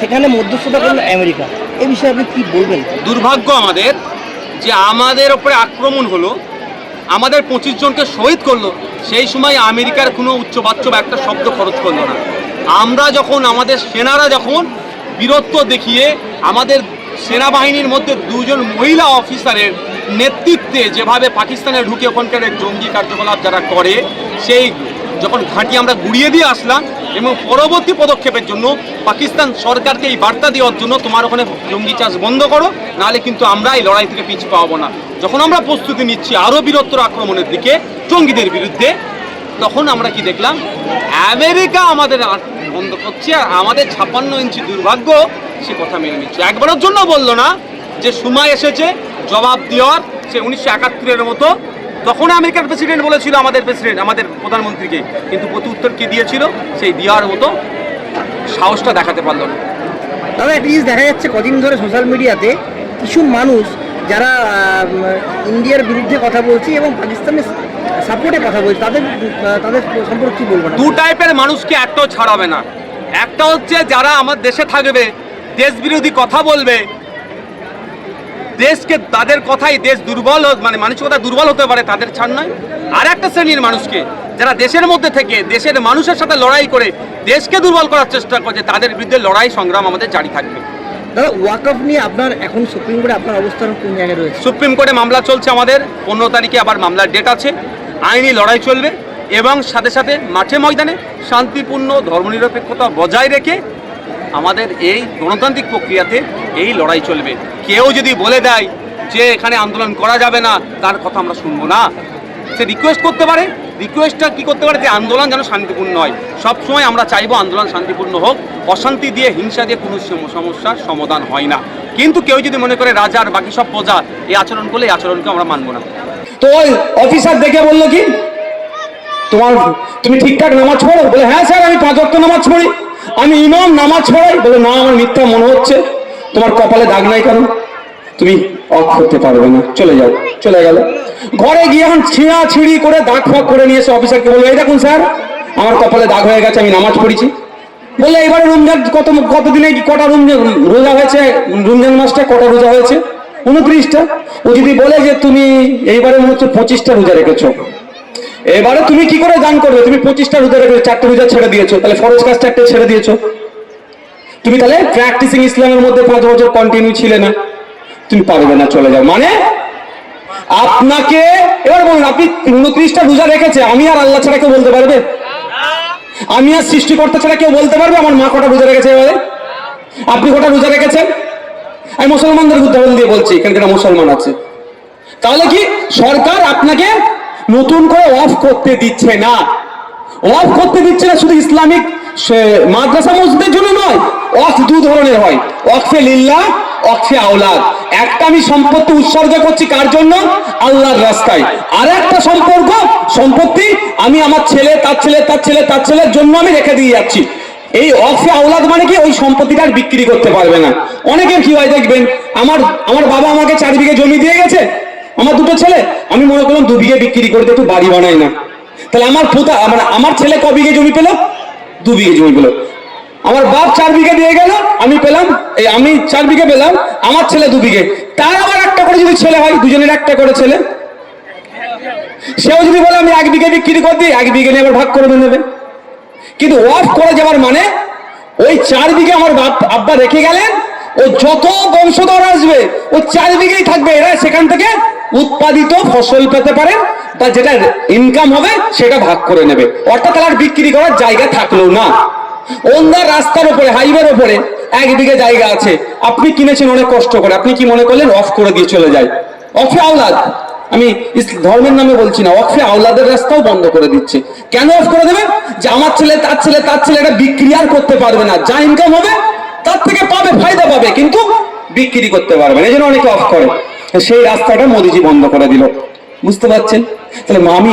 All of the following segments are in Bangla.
সেখানে মধ্যস্থতা করল আমেরিকা। এ বিষয়ে আপনি কি বলবেন? দুর্ভাগ্য আমাদের যে আমাদের ওপরে আক্রমণ হলো, আমাদের পঁচিশ জনকে শহীদ করল, সেই সময় আমেরিকার কোনো উচ্চবাচ্য বা একটা শব্দ খরচ করল না। আমরা যখন, আমাদের সেনারা যখন বীরত্ব দেখিয়ে আমাদের সেনাবাহিনীর মধ্যে দুজন মহিলা অফিসারের নেতৃত্বে যেভাবে পাকিস্তানে ঢুকে ওখানকার জঙ্গি কার্যকলাপ যারা করে, সেই যখন ঘাঁটি আমরা গুড়িয়ে দিয়ে আসলাম এবং পরবর্তী পদক্ষেপের জন্য পাকিস্তান সরকারকে এই বার্তা দেওয়ার জন্য তোমার ওখানে জঙ্গি চাষ বন্ধ করো, নাহলে কিন্তু আমরা এই লড়াই থেকে পিছু পাবো না। যখন আমরা প্রস্তুতি নিচ্ছি আরও বীরত্বর আক্রমণের দিকে জঙ্গিদের বিরুদ্ধে, তখন আমরা কি দেখলাম, আমেরিকা আমাদের বন্ধ করছে আর আমাদের ছাপ্পান্ন ইঞ্চি দুর্ভাগ্য সে কথা মেনে নিচ্ছে। একবারের জন্য বলল না যে সময় এসেছে, জবাব দেওয়ার, সে উনিশশো একাত্তরের মতো তখন আমেরিকার প্রেসিডেন্ট বলেছিল আমাদের প্রেসিডেন্ট আমাদের প্রধানমন্ত্রীকে। কিন্তু প্রতি উত্তর কে দিয়েছিল? সেই দেওয়ার মতো সাহসটা দেখাতে পারল না। দাদা একটা দেখা যাচ্ছে কদিন ধরে সোশ্যাল মিডিয়াতে কিছু মানুষ যারা ইন্ডিয়ার বিরুদ্ধে কথা বলছে এবং পাকিস্তানের সাপোর্টে কথা বলছে তাদের তাদের সম্পর্কে কি বলব? দু টাইপের মানুষকে একটাও ছাড়াবে না। একটা হচ্ছে যারা আমার দেশে থাকবে দেশ বিরোধী কথা বলবে দেশকে তাদের কথাই দেশ দুর্বল মানে মানসিকতা দুর্বল হতে পারে তাদের ছাড় নয়। আর একটা শ্রেণির মানুষকে যারা দেশের মধ্যে থেকে দেশের মানুষের সাথে লড়াই করে দেশকে দুর্বল করার চেষ্টা করছে তাদের বিরুদ্ধে লড়াই সংগ্রাম আমাদের জারি থাকবে। দাদা ওয়াকফ নিয়ে আপনার এখন সুপ্রিম কোর্টে আপনার অবস্থান কোন জায়গায় রয়েছে? সুপ্রিম কোর্টে মামলা চলছে আমাদের পনেরো তারিখে আবার মামলার ডেট আছে আইনি লড়াই চলবে এবং সাথে সাথে মাঠে ময়দানে শান্তিপূর্ণ ধর্মনিরপেক্ষতা বজায় রেখে আমাদের এই গণতান্ত্রিক প্রক্রিয়াতে এই লড়াই চলবে। কেউ যদি বলে দেয় যে এখানে আন্দোলন করা যাবে না, তার কথা আমরা শুনব না। সে রিকোয়েস্ট করতে পারে। রিকোয়েস্টটা কি করতে পারে? যে আন্দোলন যেন শান্তিপূর্ণ হয়। সবসময় আমরা চাইব আন্দোলন শান্তিপূর্ণ হোক। অশান্তি দিয়ে হিংসা দিয়ে কোনো সমস্যার সমাধান হয় না। কিন্তু কেউ যদি মনে করে রাজার বাকি সব প্রজা এই আচরণ করলে এই আচরণকে আমরা মানবো না। তো অফিসার দেখে বলল কি? তোমার তুমি ঠিকঠাক নামাজ পড়ো? বলে হ্যাঁ স্যার, আমি পাঁচ নামাজ পড়ি। আমি ইমাম নামাজ পড়াই? বলে, না, আমার মিথ্যা মনে হচ্ছে। তোমার কপালে দাগ নাই কেন তুমি অফ করতে পারবে না। চলে যাও, চলে গেল। ঘরে গিয়ে এখন ছিঁড়া ছিঁড়ি করে দাগ ফাগ করে নিয়ে এসে অফিসারকে বলব এই দেখুন স্যার, আমার কপালে দাগ হয়ে গেছে, আমি নামাজ পড়েছি। বললে, এবারে রমজান কত, কতদিনে কটা রমজান, রোজা হয়েছে? রমজান মাসটা কটা রোজা হয়েছে? উনত্রিশটা। ও যদি বলে যে তুমি এইবারে মনে হচ্ছে পঁচিশটা রোজা রেখেছো, এবারে তুমি কি করে দান করবে? তুমি পঁচিশটা রোজা রেখেছো, চারটে রোজা ছেড়ে দিয়েছ, তাহলে ফরজ কাজটা একটা ছেড়ে দিয়েছ। তুমি তাহলে প্র্যাকটিসিং ইসলামের মধ্যে পাঁচ বছর কন্টিনিউ ছিলে না। তুমি পারবে না চলে যাও। মানে? আপনাকে, এবার বলুন, আপনি উনত্রিশটা রোজা রেখেছে, আমি আর আল্লাহ ছাড়া কেউ বলতে পারবে? আমি আর সৃষ্টিকর্তা ছাড়া কেউ বলতে পারবে? আমার মা কটা রোজা রেখেছে এবারে? আপনি কটা রোজা রেখেছেন? আমি মুসলমানদের উদাহরণ দিয়ে বলছি, এখানে মুসলমান আছে। তাহলে কি সরকার আপনাকে নতুন করে অফ করতে দিচ্ছে না? অফ করতে দিচ্ছে না শুধু ইসলামিক সে- মাদ্রাসা মসজিদের জন্য নয় অফ দু ধরনের হয়। অফে লিল্লাহ অফে আওলাদ। একটা আমি সম্পত্তি উৎসর্গ করছি কার জন্য? আল্লাহর রাস্তায়। আর একটা সম্পর্ক, সম্পত্তি আমি আমার ছেলে, তার ছেলে তার ছেলে, তার ছেলের জন্য আমি রেখে দিয়ে যাচ্ছি। এই অফে আওলাদ মানে কি? ওই সম্পত্তিটা আর বিক্রি করতে পারবে না। অনেকের কি হয় দেখবেন, আমার আমার বাবা আমাকে চার বিঘে জমি দিয়ে গেছে, আমার দুটো ছেলে। আমি মনে করলাম দু বিঘে বিক্রি করে দিয়ে একটু বাড়ি বানাই না। তাহলে আমার পোতা মানে আমার ছেলে ক বিঘে জমি পেল? দু বিঘে জমি পেল আমার বাপ চার বিঘে দিয়ে গেল, আমি পেলাম, এই আমি চার বিঘে পেলাম, আমার ছেলে দু বিঘে। তার আবার একটা করে যদি ছেলে হয়, দুজনের একটা করে ছেলে। সেও যদি বলে, আমি এক বিঘে বিক্রি করে দিই, এক বিঘে নিয়ে আবার ভাগ করে নেবে। কিন্তু ওয়াফ করে যাওয়ার মানে ওই চার বিঘে আমার বাপ, আব্বা রেখে গেলেন, ও যত বংশধর আসবে, ও চার বিঘেই থাকবে। এরা সেখান থেকে উৎপাদিত ফসল পেতে পারে বা যেটা ইনকাম হবে, সেটা ভাগ করে নেবে। অর্থাৎ তার বিক্রি করার জায়গা থাকল না। অন্যার রাস্তার উপরে হাইওয়ের উপরে এক বিঘে জায়গা আছে। আপনি কিনেছেন, অনেক কষ্ট করে। আপনি কি মনে করলেন অফ করে দিয়ে চলে যায়? অফে আওলাদ। আমি ধর্মের নামে বলছি না, অফে আওলাদের রাস্তাও বন্ধ করে দিচ্ছে। কেন অফ করে দেবে? যে আমার ছেলে, তার ছেলে তার ছেলে এটা বিক্রি আর করতে পারবে না। যা ইনকাম হবে, তার থেকে পাবে, ফায়দা পাবে, কিন্তু বিক্রি করতে পারবে না। এই জন্য অনেকে অফ করে। সেই রাস্তাটা মোদিজি বন্ধ করে দিল। বুঝতে পারছেন? তাহলে আমি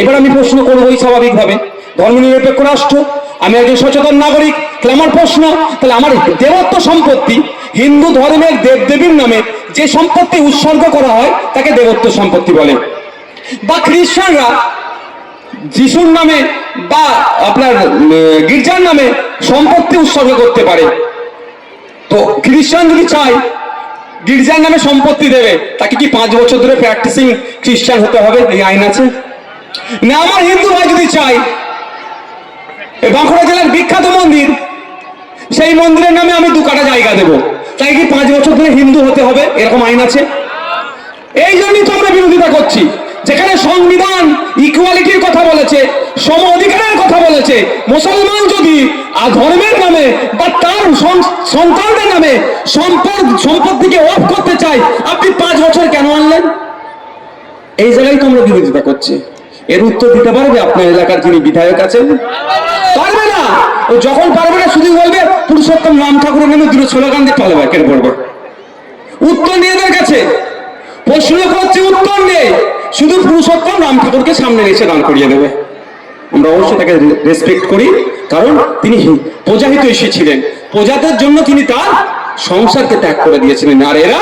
এবার আমি প্রশ্ন করবোই স্বাভাবিকভাবে। ধর্মনিরপেক্ষ রাষ্ট্র, আমি একজন সচেতন নাগরিক, তাহলে আমার প্রশ্ন, তাহলে আমার দেবত্ব সম্পত্তি, হিন্দু ধর্মের দেবদেবীর নামে যে সম্পত্তি উৎসর্গ করা হয়, তাকে দেবত্ব সম্পত্তি বলে। বা খ্রিস্টানরা যিশুর নামে বা আপনার গির্জার নামে সম্পত্তি উৎসর্গ করতে পারে। তো খ্রিস্টান যদি চায় গির্জার নামে সম্পত্তি দেবে। তাকে কি পাঁচ বছর ধরে প্র্যাকটিসিং খ্রিস্টান হতে হবে? এই আইন আছে। না, আমার হিন্দু ভাই যদি চাই বাঁকুড়া জেলার বিখ্যাত মন্দির, সেই মন্দিরের নামে আমি দু কাটা জায়গা দেবো। তাই কি পাঁচ বছর ধরে হিন্দু হতে হবে? এরকম আইন আছে। এই জন্যই তো আমরা বিরোধিতা করছি। যেখানে সংবিধান ইকুয়ালিটির কথা বলেছে, সম অধিকারের কথা বলেছে, মুসলমান যদি ধর্মের নামে বা তার সন- সন্তানদের নামে সম্পদ, সম্পত্তিকে অফ করতে চায়, আপনি পাঁচ বছর কেন আনলেন? এই জায়গায় তো আমরা বিরোধিতা করছি। এর উত্তর দিতে পারবে আপনার এলাকার যিনি বিধায়ক আছেন? পারবে না! ও যখন পারবে না, শুধু বলবে, পুরুষোত্তম রাম ঠাকুরের নামে দুটো স্লোগান দিয়ে পালাবে কেটে পড়বে উত্তর নিয়ে কাছে। প্রশ্ন করছে উত্তর নেই। শুধু পুরুষোত্তম রাম ঠাকুরকে সামনে এসে দান করিয়ে দেবে। আমরা অবশ্যই তাকে রেসপেক্ট করি, কারণ তিনি প্রজাহিত এসেছিলেন। প্রজাদের জন্য তিনি তার সংসারকে ত্যাগ করে দিয়েছিলেন। আর এরা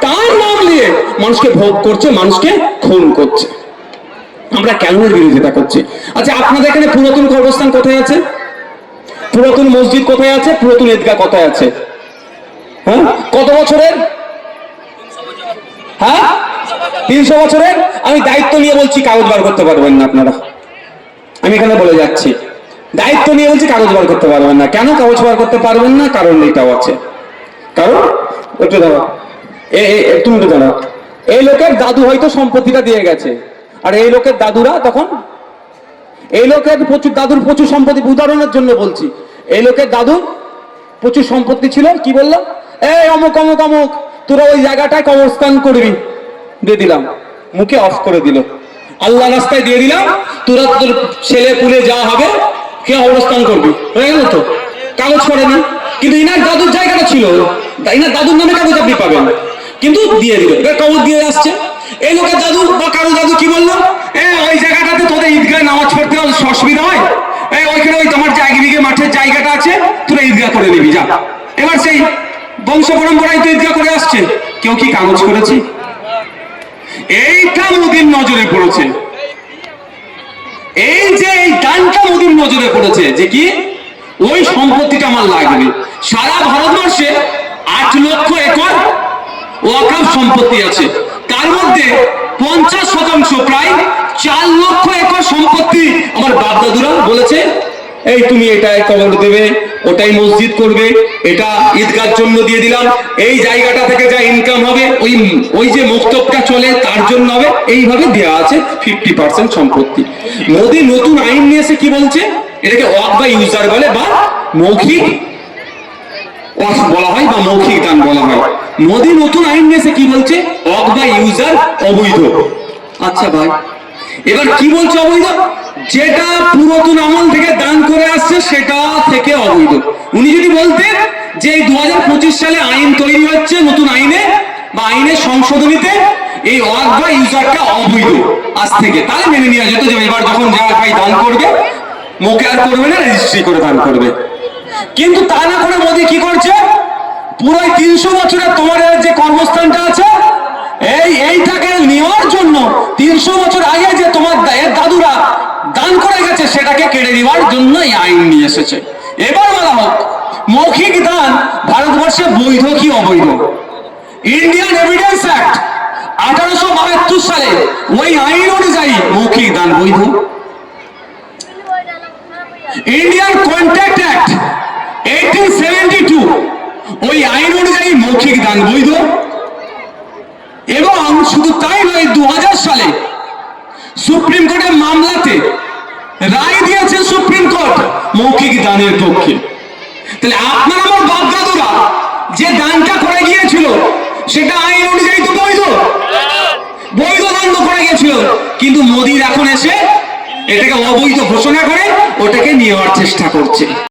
তার নাম নিয়ে মানুষকে ভোগ করছে, মানুষকে খুন করছে। আমরা কেন এর বিরোধিতা করছি? আচ্ছা আপনাদের এখানে পুরাতন কবরস্থান কোথায় আছে? পুরাতন মসজিদ কোথায় আছে? পুরাতন ঈদগাহ কোথায় আছে? হ্যাঁ? কত বছরের? হ্যাঁ? তিনশো বছরের আমি দায়িত্ব নিয়ে বলছি কাগজ বার করতে পারবেন না আপনারা। আমি এখানে বলে যাচ্ছি। দায়িত্ব নিয়ে বলছি কাগজ বার করতে পারবেন না। কেন কাগজ বার করতে পারবেন না? কারণ এটাও আছে। কারণ একটু দাঁড়াও। তুমি একটু দাঁড়াও। এই লোকের দাদু হয়তো সম্পত্তিটা দিয়ে গেছে। আর এই লোকের দাদুরা তখন এই লোকের প্রচুর দাদুর প্রচুর সম্পত্তি, উদাহরণের জন্য বলছি। এই লোকের দাদু প্রচুর সম্পত্তি ছিল কি বলল? এই অমুক অমুক অমুক, তোরা ওই জায়গাটায় কবরস্থান করবি। দিয়ে দিলাম। মুখে অফ করে দিল। আল্লাহ রাস্তায় দিয়ে দিলাম, তোরা তোর ছেলে পুলে যা হবে, কে অবস্থান করবি? হয়ে গেল তো? কাগজ করেনি কিন্তু ইনার দাদুর জায়গাটা ছিল। ইনার দাদুর নামে কাগজ আপনি পাবেন। কিন্তু দিয়ে দিল। এবার কাগজ দিয়ে আসছে। এই লোকের দাদু বা কারও দাদু কি বলল? এ, ওই জায়গাটাতে তোদের ঈদগাহ নামাজ পড়তে অসুবিধা হয়? এই ওইখানে ওই তোমার যে মাঠের জায়গাটা আছে, তোরা ঈদগাহ করে নিবি, যা। এবার সেই বংশ পরম্পরায় তো ঈদগাহ করে আসছে। কেউ কি কাগজ করেছে? এইটা মোদির নজরে পড়েছে। এই যে এই দানটা মোদির নজরে পড়েছে, যে কি? ওই সম্পত্তিটা আমার লাগবে। সারা ভারতবর্ষে আট লক্ষ একর ওয়াকাফ সম্পত্তি আছে। তার মধ্যে পঞ্চাশ শতাংশ প্রায় চার লক্ষ একর সম্পত্তি আমার বাপদাদুরা বলেছে। এই তুমি এটাই কবর দেবে, ওটাই মসজিদ করবে, এটা ঈদগার জন্য দিয়ে দিলাম। এই জায়গাটা থেকে যা ইনকাম হবে, ওই ওই যে মুক্তবটা চলে, তার জন্য হবে, এইভাবে দেওয়া আছে ফিফটি পার্সেন্ট সম্পত্তি। মোদী নতুন আইন নিয়ে এসে কি বলছে? এটাকে ওয়াক বা ইউজার বলে বা মৌখিক অর্থ বলা হয় বা মৌখিক দান বলা হয়। মোদী নতুন আইন নিয়েছে কি বলছে? অক বা ইউজার অবৈধ। আচ্ছা ভাই, এবার কি বলছে অবৈধ? যেটা পুরাতন আমল থেকে দান করে আসছে, সেটা থেকে অবৈধ। উনি যদি বলতেন যে দু সালে আইন তৈরি হচ্ছে, নতুন আইনে, বা আইনের সংশোধনীতে এই অক বা ইউজারটা অবৈধ আজ থেকে, তাহলে মেনে নেওয়া যেত যে এবার যখন যা ভাই দান করবে, মুখে আর করবে না, রেজিস্ট্রি করে দান করবে। কিন্তু তা না করে মোদী কি করছে? পুরো তিনশো বছরের তোমার যে কর্মস্থানটা আছে, এই এইটাকে নেওয়ার জন্য তিনশো বছর আগে যে তোমার দা- এর দাদুরা দান করে গেছে সেটাকে কেড়ে নেওয়ার জন্য এই আইন নিয়ে এসেছে। এবার বলা হোক, মৌখিক দান ভারতবর্ষে বৈধ কি অবৈধ? ইন্ডিয়ান এভিডেন্স অ্যাক্ট আঠারোশো বাহাত্তর সালে ওই আইন অনুযায়ী মৌখিক দান বৈধ। Indian contract act eighteen seventy two ওই আইন অনুযায়ী মৌখিক দান বৈধ। এবং শুধু তাই নয় দু সালে সুপ্রিম কোর্টের মামলাতে রায় কোর্ট মৌখিক দানের পক্ষে। তাহলে আপনার আমার বাপদাদুরা যে দানটা করে গিয়েছিল, সেটা আইন অনুযায়ী তো বৈধ। বৈধ দান করে গিয়েছিল। কিন্তু মোদির এখন এসে এটাকে অবৈধ ঘোষণা করে, ওটাকে নেওয়ার চেষ্টা করছে।